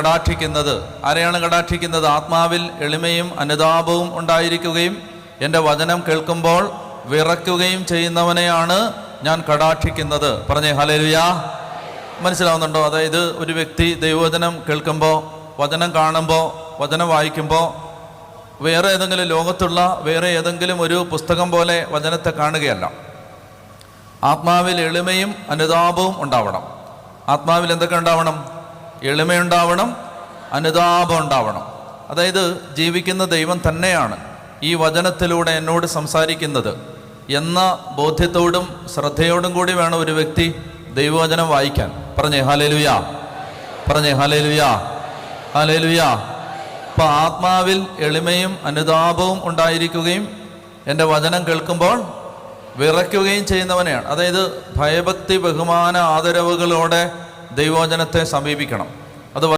കടാക്ഷിക്കുന്നത് ആരെയാണ് കടാക്ഷിക്കുന്നത്? ആത്മാവിൽ എളിമയും അനുതാപവും ഉണ്ടായിരിക്കുകയും എന്റെ വചനം കേൾക്കുമ്പോൾ വിറയ്ക്കുകയും ചെയ്യുന്നവനെയാണ് ഞാൻ കടാക്ഷിക്കുന്നത്. പറഞ്ഞേ ഹലേലുയാ മനസ്സിലാവുന്നുണ്ടോ? അതായത് ഒരു വ്യക്തി ദൈവവചനം കേൾക്കുമ്പോൾ വചനം കാണുമ്പോൾ വചനം വായിക്കുമ്പോൾ വേറെ ഏതെങ്കിലും ലോകത്തുള്ള വേറെ ഏതെങ്കിലും ഒരു പുസ്തകം പോലെ വചനത്തെ കാണുകയല്ല. ആത്മാവിൽ എളിമയും അനുതാപവും ഉണ്ടാവണം. ആത്മാവിൽ എന്തൊക്കെ ഉണ്ടാവണം? എളിമയുണ്ടാവണം അനുതാപം ഉണ്ടാവണം. അതായത് ജീവിക്കുന്ന ദൈവം തന്നെയാണ് ഈ വചനത്തിലൂടെ എന്നോട് സംസാരിക്കുന്നത്. എന്ന ബോധ്യത്തോടും ശ്രദ്ധയോടും കൂടി വേണം ഒരു വ്യക്തി ദൈവവചനം വായിക്കാൻ. പറഞ്ഞേ ഹാലേലുയാ പറഞ്ഞേ ഹാലേലുയാ ഹാലേലുയാ അപ്പൊ ആത്മാവിൽ എളിമയും അനുതാപവും ഉണ്ടായിരിക്കുകയും എന്റെ വചനം കേൾക്കുമ്പോൾ വിറയ്ക്കുകയും ചെയ്യുന്നവനെയാണ്. അതായത് ഭയഭക്തി ബഹുമാന ആദരവുകളോടെ ദൈവവചനത്തെ സമീപിക്കണം.